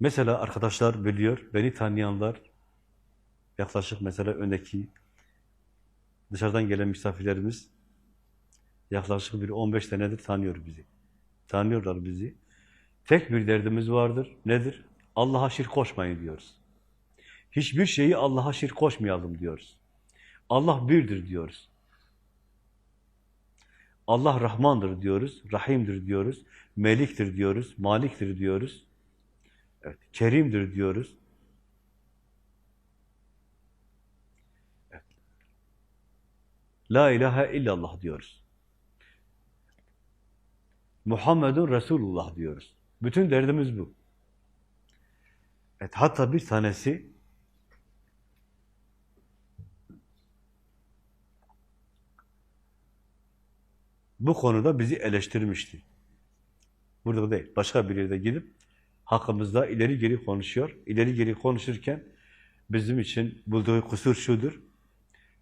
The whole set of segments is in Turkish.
Mesela arkadaşlar biliyor, beni tanıyanlar, yaklaşık mesela öndeki dışarıdan gelen misafirlerimiz yaklaşık bir 15 senedir tanıyor bizi. Tanıyorlar bizi. Tek bir derdimiz vardır. Nedir? Allah'a şirk koşmayın diyoruz. Hiçbir şeyi Allah'a şirk koşmayalım diyoruz. Allah birdir diyoruz. Allah Rahmandır diyoruz, Rahim'dir diyoruz, Melik'tir diyoruz, Malik'tir diyoruz. Evet, Kerim'dir diyoruz. Evet. La ilahe illallah diyoruz. Muhammedun Resulullah diyoruz. Bütün derdimiz bu. Evet, hatta bir tanesi bu konuda bizi eleştirmişti. Burada değil, başka bir yerde gidip hakkımızda ileri geri konuşuyor. İleri geri konuşurken bizim için bulduğu kusur şudur.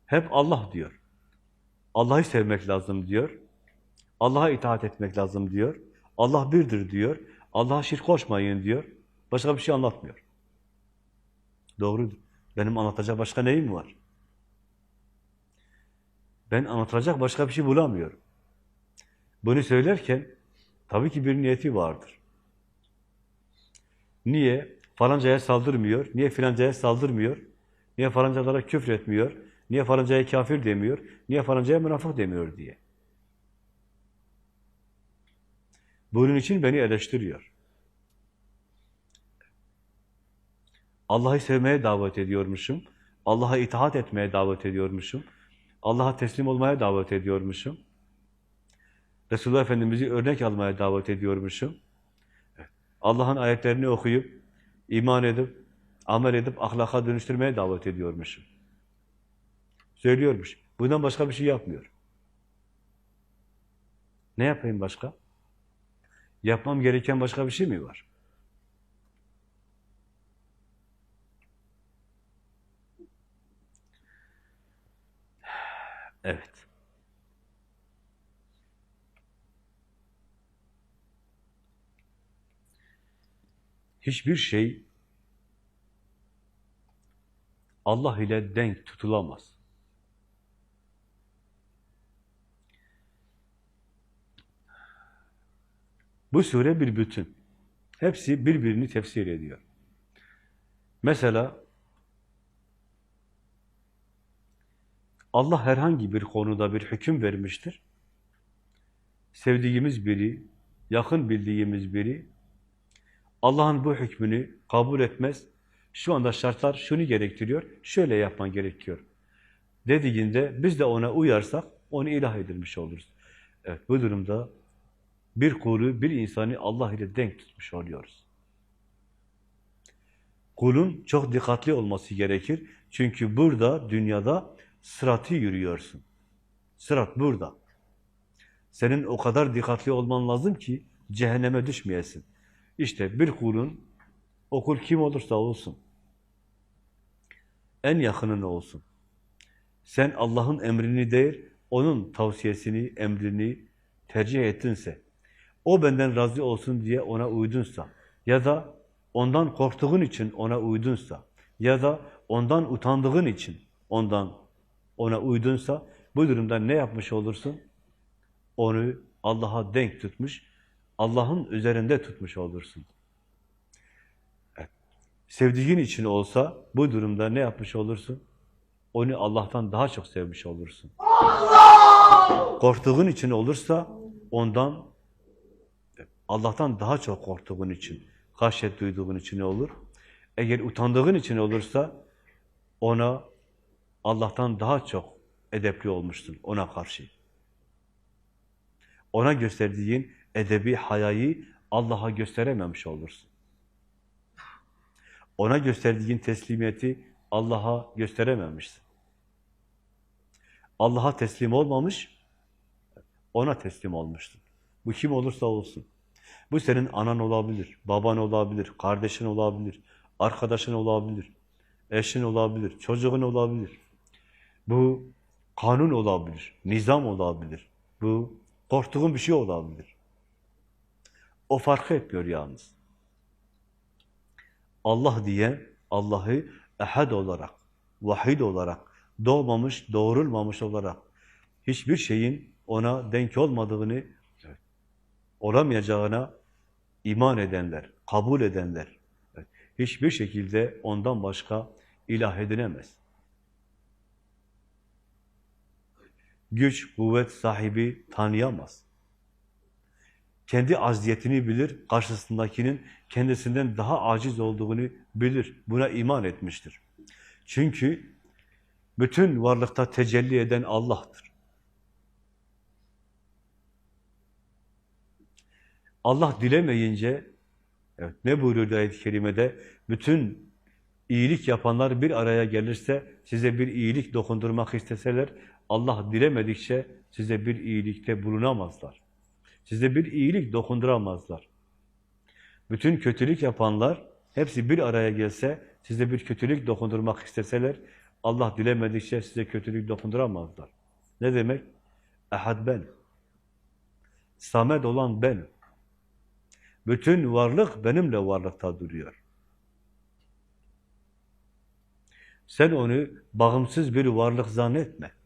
Hep Allah diyor. Allah'ı sevmek lazım diyor. Allah'a itaat etmek lazım diyor. Allah birdir diyor. Allah'a şirk koşmayın diyor. Başka bir şey anlatmıyor. Doğrudur. Benim anlatacak başka neyim var? Ben anlatacak başka bir şey bulamıyorum. Bunu söylerken tabii ki bir niyeti vardır. Niye? Falancaya saldırmıyor, niye filancaya saldırmıyor, niye falancalara küfür etmiyor, niye falancaya kafir demiyor, niye falancaya münafık demiyor diye. Bunun için beni eleştiriyor. Allah'ı sevmeye davet ediyormuşum, Allah'a itaat etmeye davet ediyormuşum, Allah'a teslim olmaya davet ediyormuşum, Resulullah Efendimiz'i örnek almaya davet ediyormuşum. Allah'ın ayetlerini okuyup, iman edip, amel edip, ahlaka dönüştürmeye davet ediyormuşum. Söylüyormuş. Bundan başka bir şey yapmıyor. Ne yapayım başka? Yapmam gereken başka bir şey mi var? Evet. Hiçbir şey Allah ile denk tutulamaz. Bu sure bir bütün. Hepsi birbirini tefsir ediyor. Mesela Allah herhangi bir konuda bir hüküm vermiştir. Sevdiğimiz biri, yakın bildiğimiz biri Allah'ın bu hükmünü kabul etmez. Şu anda şartlar şunu gerektiriyor, şöyle yapman gerekiyor. Dediğinde biz de ona uyarsak onu ilah edilmiş oluruz. Evet bu durumda bir kulu, bir insanı Allah ile denk tutmuş oluyoruz. Kulun çok dikkatli olması gerekir. Çünkü burada, dünyada sıratı yürüyorsun. Sırat burada. Senin o kadar dikkatli olman lazım ki cehenneme düşmeyesin. İşte bir kulun, o kim olursa olsun, en yakının olsun. Sen Allah'ın emrini değil, onun tavsiyesini, emrini tercih ettinse, o benden razı olsun diye ona uydunsa, ya da ondan korktuğun için ona uydunsa, ya da ondan utandığın için ondan ona uydunsa, bu durumda ne yapmış olursun? Onu Allah'a denk tutmuş, Allah'ın üzerinde tutmuş olursun. Evet. Sevdiğin için olsa bu durumda ne yapmış olursun? Onu Allah'tan daha çok sevmiş olursun. Allah! Korktuğun için olursa ondan Allah'tan daha çok korktuğun için, haşyet duyduğun için ne olur? Eğer utandığın için olursa ona Allah'tan daha çok edepli olmuşsun ona karşı. Ona gösterdiğin edebi hayayı Allah'a gösterememiş olursun. Ona gösterdiğin teslimiyeti Allah'a gösterememişsin. Allah'a teslim olmamış, ona teslim olmuştun. Bu kim olursa olsun. Bu senin anan olabilir, baban olabilir, kardeşin olabilir, arkadaşın olabilir, eşin olabilir, çocuğun olabilir. Bu kanun olabilir, nizam olabilir. Bu korktuğun bir şey olabilir. O farkı etmiyor yalnız. Allah diye Allah'ı ehad olarak, vahid olarak, doğmamış, doğrulmamış olarak hiçbir şeyin ona denk olmadığını, olamayacağına iman edenler, kabul edenler, hiçbir şekilde ondan başka ilah edinemez. Güç, kuvvet sahibi tanıyamaz. Kendi acziyetini bilir, karşısındakinin kendisinden daha aciz olduğunu bilir. Buna iman etmiştir. Çünkü bütün varlıkta tecelli eden Allah'tır. Allah dilemeyince, evet, ne buyuruyor ayet-i kerimede? Bütün iyilik yapanlar bir araya gelirse, size bir iyilik dokundurmak isteseler, Allah dilemedikçe size bir iyilikte bulunamazlar. Size bir iyilik dokunduramazlar. Bütün kötülük yapanlar, hepsi bir araya gelse, size bir kötülük dokundurmak isteseler, Allah dilemedikçe size kötülük dokunduramazlar. Ne demek? Ehad ben. Samet olan benim. Bütün varlık benimle varlıkta duruyor. Sen onu bağımsız bir varlık zannetme.